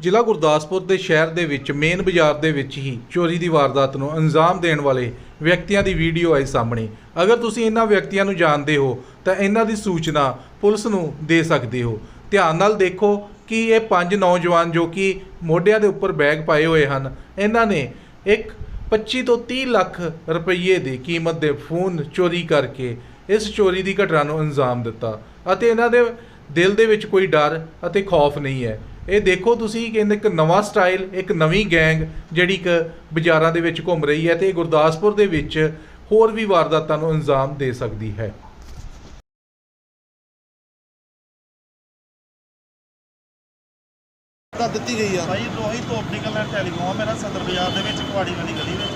ਜ਼ਿਲ੍ਹਾ ਗੁਰਦਾਸਪੁਰ ਦੇ ਸ਼ਹਿਰ ਦੇ ਵਿੱਚ ਮੇਨ ਬਾਜ਼ਾਰ ਦੇ ਵਿੱਚ ਹੀ ਚੋਰੀ ਦੀ ਵਾਰਦਾਤ ਨੂੰ ਅੰਜਾਮ ਦੇਣ ਵਾਲੇ ਵਿਅਕਤੀਆਂ ਦੀ ਵੀਡੀਓ ਆਈ ਸਾਹਮਣੇ। ਅਗਰ ਤੁਸੀਂ ਇਹਨਾਂ ਵਿਅਕਤੀਆਂ ਨੂੰ ਜਾਣਦੇ ਹੋ, ਤਾਂ ਇਹਨਾਂ ਦੀ ਸੂਚਨਾ ਪੁਲਿਸ ਨੂੰ ਦੇ ਸਕਦੇ ਹੋ। ਧਿਆਨ ਨਾਲ ਦੇਖੋ ਕਿ ਇਹ ਪੰਜ ਨੌਜਵਾਨ ਜੋ ਕਿ ਮੋਢਿਆਂ ਦੇ ਉੱਪਰ ਬੈਗ ਪਾਏ ਹੋਏ ਹਨ, ਇਹਨਾਂ ਨੇ ਇੱਕ 25 ਤੋਂ 30 ਲੱਖ ਰੁਪਏ ਦੀ ਕੀਮਤ ਦੇ ਫੋਨ ਚੋਰੀ ਕਰਕੇ ਇਸ ਚੋਰੀ ਦੀ ਘਟਨਾ ਨੂੰ ਅੰਜਾਮ ਦਿੱਤਾ। ਅਤੇ ਇਹਨਾਂ ਦੇ ਦਿਲ ਦੇ ਵਿੱਚ ਕੋਈ ਡਰ ਅਤੇ ਖੌਫ ਨਹੀਂ ਹੈ। ਇਹ ਦੇਖੋ ਤੁਸੀਂ ਕਿ ਇੱਕ ਨਵਾਂ ਸਟਾਈਲ ਇੱਕ ਨਵੀਂ ਗੈਂਗ ਜਿਹੜੀ ਕਿ ਬਾਜ਼ਾਰਾਂ ਦੇ ਵਿੱਚ ਘੁੰਮ ਰਹੀ ਹੈ ਤੇ ਇਹ ਗੁਰਦਾਸਪੁਰ ਦੇ ਵਿੱਚ ਹੋਰ ਵੀ ਵਾਰਦਾਤਾਂ ਨੂੰ ਅੰਜਾਮ ਦੇ ਸਕਦੀ ਹੈ। ਤਾਂ ਦਿੱਤੀ ਗਈ ਆ। ਭਾਈ ਰੋਹਿਤ ਆਪਟੀਕਲ ਐਂਡ ਟੈਲੀਕਾਮ ਮੇਰਾ ਸਦਰ ਬਾਜ਼ਾਰ ਦੇ ਵਿੱਚ ਕੁਆੜੀ ਵਾਲੀ ਗਲੀ ਵਿੱਚ।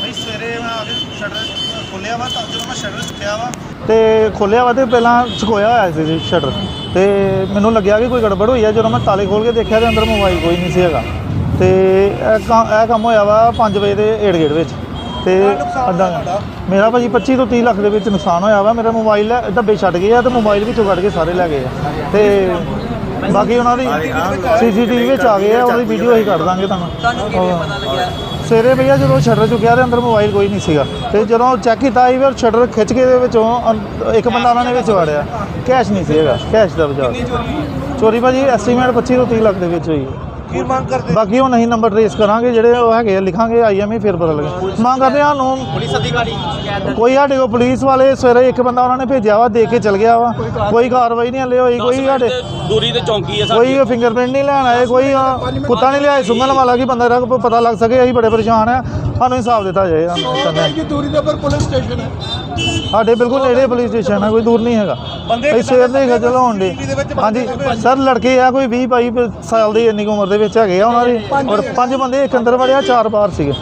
ਭਾਈ ਸਵੇਰੇ ਮੈਂ ਆ ਕੇ ਸ਼ਟਰ ਖੋਲਿਆ ਵਾ ਤਾਂ ਜਦੋਂ ਮੈਂ ਸ਼ਟਰ ਚੁੱਕਿਆ ਵਾ। ਤੇ ਖੋਲਿਆ ਵਾ ਤੇ ਪਹਿਲਾਂ ਸੁਕੋਇਆ ਹੋਇਆ ਸੀ ਸ਼ਟਰ ਤੇ ਮੈਨੂੰ ਲੱਗਿਆ ਕਿ ਕੋਈ ਗੜਬੜ ਹੋਈ ਹੈ ਜਦੋਂ ਮੈਂ ਤਾਲੇ ਖੋਲ ਕੇ ਦੇਖਿਆ ਤੇ ਅੰਦਰ ਮੋਬਾਈਲ ਕੋਈ ਨਹੀਂ ਸੀ ਹੈਗਾ। ਤੇ ਇਹ ਕੰਮ ਇਹ ਕੰਮ ਹੋਇਆ ਵਾ 5 ਵਜੇ ਦੇ ਏੜ ਗੇੜ ਵਿੱਚ। ਤੇ ਅੱਧਾ ਮੇਰਾ ਭਾਜੀ 25 ਤੋਂ 30 ਲੱਖ ਦੇ ਵਿੱਚ ਨੁਕਸਾਨ ਹੋਇਆ ਵਾ ਮੇਰਾ ਮੋਬਾਈਲ ਡੱਬੇ ਛੱਡ ਗਏ ਆ ਤੇ ਮੋਬਾਈਲ ਵਿੱਚੋਂ ਕੱਢ ਕੇ ਸਾਰੇ ਲੈ ਗਏ ਆ। ਤੇ ਬਾਕੀ ਉਹਨਾਂ ਦੀ ਸੀਸੀਟੀਵੀ ਵਿੱਚ ਆ ਗਏ ਆ ਉਹਦੀ ਵੀਡੀਓ ਹੀ ਕੱਢ ਦਾਂਗੇ ਤੁਹਾਨੂੰ। ਤੁਹਾਨੂੰ ਸਵੇਰੇ ਭਈਆ ਜਦੋਂ ਸ਼ਟਰ ਚੁੱਕਿਆ ਤੇ ਅੰਦਰ ਮੋਬਾਈਲ ਕੋਈ ਨਹੀਂ ਸੀਗਾ। ਤੇ ਜਦੋਂ ਚੈੱਕ ਕੀਤਾ ਆਈ ਫਿਰ ਸ਼ਟਰ ਖਿੱਚ ਕੇ ਦੇ ਵਿੱਚੋਂ ਅੰ- ਇੱਕ ਬੰਦਾ ਉਹਨਾਂ ਨੇ ਵਿੱਚ ਵਾੜਿਆ। ਕੈਸ਼ ਨਹੀਂ ਸੀ ਹੈਗਾ ਕੈਸ਼ ਦਾ ਬਚਾਅ। ਚੋਰੀ? ਭਾਜੀ ਐਸਟੀਮੇਟ 25 ਤੋਂ 30 ਲੱਖ ਦੇ ਵਿੱਚ ਹੋਈ। ਹੈ ਕੀ ਮੰਗ ਕਰਦੇ? ਬਾਕੀ ਉਹ ਨਹੀਂ ਨੰਬਰ ਟ੍ਰੇਸ ਕਰਾਂਗੇ ਜਿਹੜੇ ਉਹ ਹੈਗੇ ਆ, ਲਿਖਾਂਗੇ ਆਈਐਮਈ ਫਿਰ ਪਤਾ ਲੱਗੇ ਮੰਗ ਕਰਦੇ ਆ ਨੂੰ ਪੁਲਿਸ ਅਧਿਕਾਰੀ ਕੋਈ ਸਾਡੇ ਕੋਲ ਪੁਲਿਸ ਵਾਲੇ ਸਵੇਰੇ ਇੱਕ ਬੰਦਾ ਉਹਨਾਂ ਨੇ ਭੇਜਿਆ ਵਾ ਦੇ ਕੇ ਚਲ ਗਿਆ ਵਾ। ਕੋਈ ਕਾਰਵਾਈ ਨਹੀਂ ਹਲੇ ਹੋਈ ਕੋਈ ਸਾਡੇ ਦੂਰੀ ਤੇ ਚੌਂਕੀ ਹੈ ਕੋਈ ਫਿੰਗਰਪ੍ਰਿੰਟ ਨਹੀਂ ਲੈਣ ਆਏ ਕੋਈ ਕੁੱਤਾ ਨਹੀਂ ਲਿਆਏ ਸੁੰਘਣ ਵਾਲਾ ਕਿ ਬੰਦਾ ਦਾ ਪਤਾ ਲੱਗ ਸਕੇ ਅਸੀਂ ਬੜੇ ਪਰੇਸ਼ਾਨ ਆ। ਸਾਨੂੰ ਇਨਸਾਫ ਦਿੱਤਾ ਜਾਏ। ਸਾਨੂੰ ਕਿ ਦੂਰੀ ਦੇ ਉੱਪਰ ਪੁਲਿਸ ਸਟੇਸ਼ਨ ਹੈ। ਸਾਡੇ ਬਿਲਕੁਲ ਨੇੜੇ ਪੁਲਿਸ ਸਟੇਸ਼ਨ ਹੈ ਕੋਈ ਦੂਰ ਨਹੀਂ ਹੈਗਾ। ਅਸੀਂ ਸਵੇਰ ਦੇ ਖਜਲ ਹੋਣ ਦੇ ਹਾਂਜੀ। ਸਰ ਲੜਕੇ ਆ ਕੋਈ 20 22 ਸਾਲ ਦੀ ਇੰਨੀ ਕੁ ਉਮਰ ਦੇ ਵਿੱਚ ਹੈਗੇ ਆ ਉਹਨਾਂ ਦੇ। ਔਰ ਪੰਜ ਬੰਦੇ ਇੱਕ ਅੰਦਰ ਵੜਿਆ ਚਾਰ ਬਾਹਰ ਸੀਗੇ।